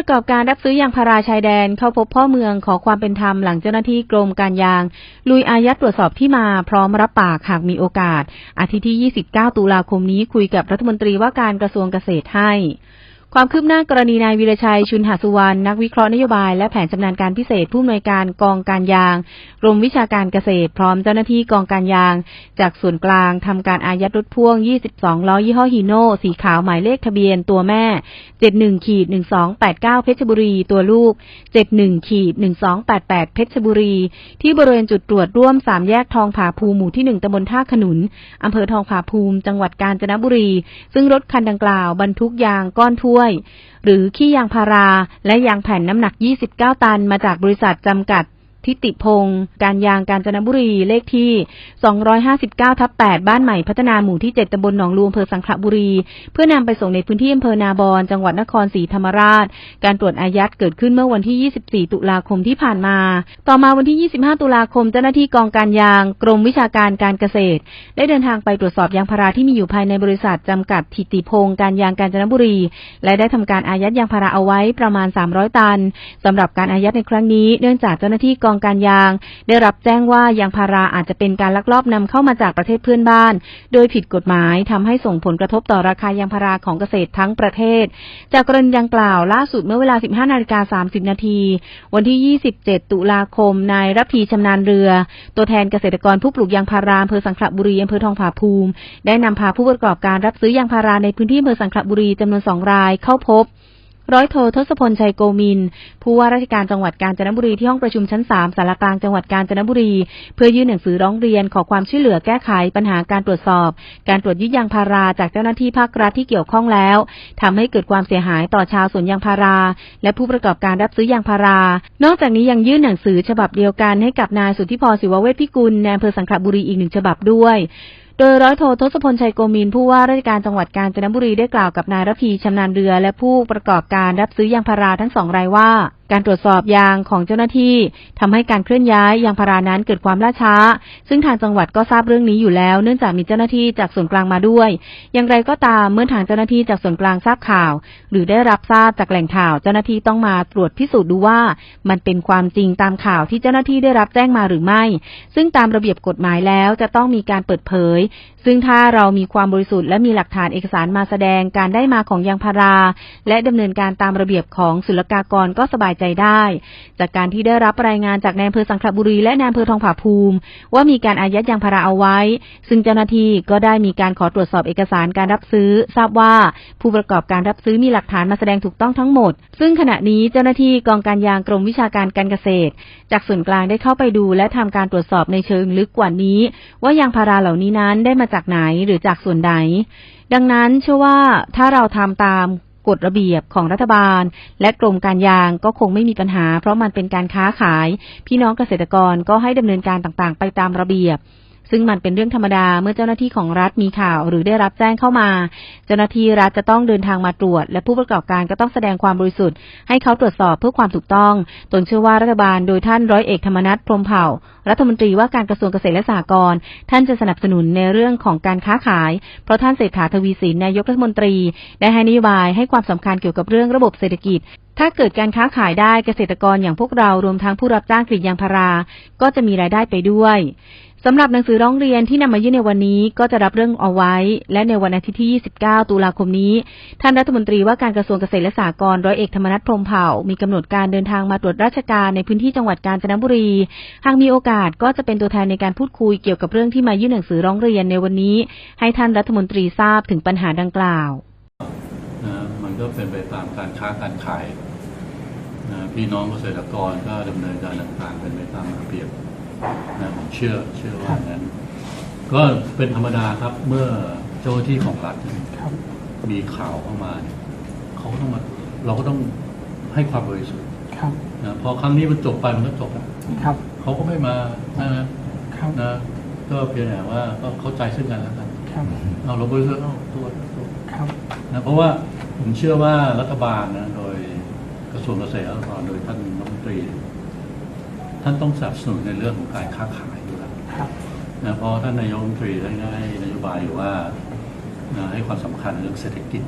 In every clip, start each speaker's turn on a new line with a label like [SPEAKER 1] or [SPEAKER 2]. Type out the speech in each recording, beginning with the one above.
[SPEAKER 1] ประกอบการรับซื้อยางพาราชายแดนเข้าพบพ่อเมืองขอความเป็นธรรมหลังเจ้าหน้าที่กรมการยาง ลุยอายัดตรวจสอบที่มาพร้อมรับปากหากมีโอกาส อาทิตย์ที่ 29 ตุลาคมนี้คุยกับรัฐมนตรีว่าการกระทรวงเกษตรให้ ความคืบหน้ากรณีนายวีรชัยชุนหาสุวรรณนักวิเคราะห์นโยบายและแผนชำนาญการพิเศษผู้อำนวยการกองการยางกรมวิชาการเกษตร พร้อมเจ้าหน้าที่กองการยาง จากส่วนกลางทำการอายัดรถพ่วง 22 ล้อยี่ห้อฮีโน่สีขาวหมายเลขทะเบียนตัวแม่ 71ขีด1289 เพชรบุรี ตัวลูก 71ขีด1288 เพชรบุรี ที่บริเวณจุดตรวจร่วมสามแยกทองผาภูมิหมู่ที่ 1ตำบลท่าขนุนอำเภอทองผาภูมิ จังหวัดกาญจนบุรี ซึ่งรถคันดังกล่าวบรรทุกยางก้อนถ้วย หรือขี้ยางพาราและยางแผ่นน้ำหนัก 29 ตันมาจากบริษัทจำกัด ทิติพงศ์การยางกาญจนบุรีเลขที่ 259 ทับ 8 บ้านใหม่พัฒนาหมู่ที่ 7ตำบลหนองลวงอำเภอสังขละบุรี เพื่อนำไปส่งในพื้นที่อำเภอนาบอนจังหวัดนครศรีธรรมราช การตรวจอายัดเกิดขึ้นเมื่อวันที่ 24 ตุลาคมที่ผ่านมา ต่อมาวันที่ 25 ตุลาคมเจ้าหน้าที่กองการยาง กรมวิชาการการเกษตร ได้เดินทางไปตรวจสอบยางพาราที่มีอยู่ภายในบริษัทจำกัดทิติพงศ์การยางกาญจนบุรี และได้ทำการอายัดยางพาราเอาไว้ประมาณ 300 ตันสำหรับการอายัดในครั้งนี้เนื่องจากเจ้าหน้าที่กองการยาง ได้รับแจ้งว่ายางพาราอาจจะเป็นการลักลอบนำเข้ามาจากประเทศเพื่อนบ้าน โดยผิดกฎหมายทำให้ส่งผลกระทบต่อราคายางพาราของเกษตรทั้งประเทศ จากกรณีดังกล่าวล่าสุดเมื่อเวลา 15นาฬิกา30 นาที วันที่ 27 ตุลาคม นายรับพีชำนาญเรือ ตัวแทนเกษตรกรผู้ปลูกยางพาราอำเภอสังขละบุรีอำเภอทองผาภูมิ ได้นำพาผู้ประกอบการรับซื้อยางพาราในพื้นที่อำเภอสังขละบุรีจำนวนสองรายเข้าพบ ร้อยโททศพลชัยโกมิน ผู้ว่าราชการจังหวัดกาญจนบุรีที่ห้องประชุมชั้น 3สารกลางจังหวัดกาญจนบุรี เพื่อยื่นหนังสือร้องเรียนขอความช่วยเหลือแก้ไขปัญหาการตรวจสอบ การตรวจยึดยางพาราจากเจ้าหน้าที่ภาครัฐที่เกี่ยวข้องแล้วทำให้เกิดความเสียหายต่อชาวสวนยางพารา และผู้ประกอบการรับซื้อยางพารา นอกจากนี้ยังยื่นหนังสือฉบับเดียวกันให้กับนายสุทธิพรศิวเวชพิกุลในอำเภอสังขบุรีอีกหนึ่งฉบับด้วย โดยร้อยโททศพลชัยโกมินผู้ว่าราชการจังหวัดกาญจนบุรีได้กล่าวกับนายรพีชำนาญเรือและผู้ประกอบการรับซื้อยางพาราทั้งสองรายว่า การตรวจสอบยางของเจ้าหน้าที่ทำให้การเคลื่อนย้ายยางพารานั้นเกิดความล่าช้า ซึ่งทางจังหวัดก็ทราบเรื่องนี้อยู่แล้ว เนื่องจากมีเจ้าหน้าที่จากส่วนกลางมาด้วย อย่างไรก็ตามเมื่อทางเจ้าหน้าที่จากส่วนกลางทราบข่าว หรือได้รับทราบจากแหล่งข่าว เจ้าหน้าที่ต้องมาตรวจพิสูจน์ดูว่า มันเป็นความจริงตามข่าวที่เจ้าหน้าที่ได้รับแจ้งมาหรือไม่ ซึ่งตามระเบียบกฎหมายแล้วจะต้องมีการเปิดเผย ซึ่งถ้าเรามีความบริสุทธิ์และมีหลักฐานเอกสารมาแสดงการได้มาของยางพารา และดำเนินการตามระเบียบของศุลกากรก็สบายใจได้ จากการที่ได้รับรายงานจากนายอำเภอสังขบุรีและนายอำเภอทองผาภูมิ ว่ามีการอายัดยางพาราเอาไว้ ซึ่งเจ้าหน้าที่ก็ได้มีการขอตรวจสอบเอกสารการรับซื้อ ทราบว่าผู้ประกอบการรับซื้อมีหลักฐานมาแสดงถูกต้องทั้งหมด ซึ่งขณะนี้เจ้าหน้าที่กองการยางกรมวิชาการการเกษตร จากส่วนกลางได้เข้าไปดู และทำการตรวจสอบในเชิงลึกกว่านี้ ว่ายางพาราเหล่านี้นั้นได้มาจากไหนหรือจากส่วนใดดังนั้นเชื่อว่าถ้าเราทำตาม กฎระเบียบของรัฐบาล และกรมการยางก็คงไม่มีปัญหา เพราะมันเป็นการค้าขาย พี่น้องเกษตรกรก็ให้ดำเนินการต่างๆ ไปตามระเบียบ ซึ่งมันเป็นเรื่องธรรมดาเมื่อเจ้าหน้าที่ของรัฐมีข่าวหรือได้รับแจ้งเข้ามา เจ้าหน้าที่รัฐจะต้องเดินทางมาตรวจ และผู้ประกอบการก็ต้องแสดงความบริสุทธิ์ให้เขาตรวจสอบเพื่อความถูกต้อง ตนเชื่อว่ารัฐบาลโดยท่านร้อยเอกธรรมนัฐพรมเผ่า รัฐมนตรีว่าการกระทรวงเกษตรและสหกรณ์ท่านจะสนับสนุนในเรื่องของการค้าขาย เพราะท่านเศรษฐาทวีสินนายกรัฐมนตรี ได้ให้นโยบายให้ความสำคัญเกี่ยวกับเรื่องระบบเศรษฐกิจถ้าเกิดการค้าขายได้เกษตรกรอย่างพวกเรารวมทั้งผู้รับจ้างกรีดยางพารา ก็จะมีรายได้ไปด้วย สำหรับหนังสือร้องเรียนที่นำมายื่นในวันนี้ก็จะรับเรื่องเอาไว้ และในวันอาทิตย์ที่ 29 ตุลาคมนี้ ท่านรัฐมนตรีว่าการกระทรวงเกษตรและสหกรณ์ร้อยเอกธรรมนัฐพรมเผ่า มีกำหนดการเดินทางมาตรวจราชการในพื้นที่จังหวัดกาญจนบุรี หากมีโอกาสก็จะเป็นตัวแทนในการพูดคุยเกี่ยวกับเรื่องที่มายื่นหนังสือร้องเรียนในวันนี้ ให้ท่านรัฐมนตรีทราบถึงปัญหาดังกล่าว
[SPEAKER 2] นะมันก็เป็นไปตามการค้าการขายนะพี่น้องเกษตรกรก็ดำเนินการต่างๆเป็นไปตามระเบียบ นะผมเชื่อเชื่อว่านั้น ก็เป็นธรรมดาครับเมื่อเจ้าหน้าที่ของรัฐเนี่ย
[SPEAKER 3] ครับ
[SPEAKER 2] มีข่าวเข้ามาเนี่ยเขาก็ต้องมาเราก็ต้องให้ความบริสุทธิ์
[SPEAKER 3] ครับ
[SPEAKER 2] นะพอครั้งนี้มันจบไปมันก็จบแล้ว
[SPEAKER 3] ครับ
[SPEAKER 2] เขาก็ไม่มานะครับนะก็เพียงแต่ว่าก็เข้าใจซึ่งกันและกัน
[SPEAKER 3] ครับ
[SPEAKER 2] เอาเราบริสุทธิ์เอาตัวตัว
[SPEAKER 3] ครับ
[SPEAKER 2] นะเพราะว่าผมเชื่อว่ารัฐบาลนะโดยกระทรวงเกษตรและสหกรณ์โดยท่านรัฐมนตรี ท่านต้องสนับสนุนในเรื่องของการค้าขายอยู่แล้ว
[SPEAKER 3] ครับ
[SPEAKER 2] นะเพราะท่านนายกรัฐมนตรีท่านก็ให้นโยบายอยู่ว่านะให้ความสำคัญเรื่องเศรษฐกิจ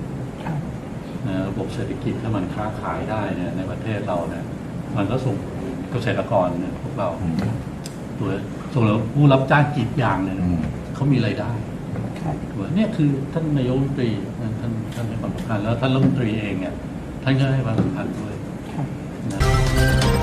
[SPEAKER 3] ครับ
[SPEAKER 2] นะระบบเศรษฐกิจถ้ามันค้าขายได้เนี่ยในประเทศเราเนี่ยมันก็ส่งเกษตรกรเนี่ยพวกเรา
[SPEAKER 3] อืม
[SPEAKER 2] ตัวส่งแล้วผู้รับจ้างกรีดยางเนี่ย
[SPEAKER 3] อืม
[SPEAKER 2] เขามีรายได้
[SPEAKER 4] ครับ
[SPEAKER 2] ถูกไหมเนี่ยคือท่านนายกรัฐมนตรีท่านท่านท่านให้ความสำคัญแล้วท่านรัฐมนตรีเองเนี่ยท่านก็ให้ความสำคัญด้วย
[SPEAKER 4] ครับ
[SPEAKER 2] นะ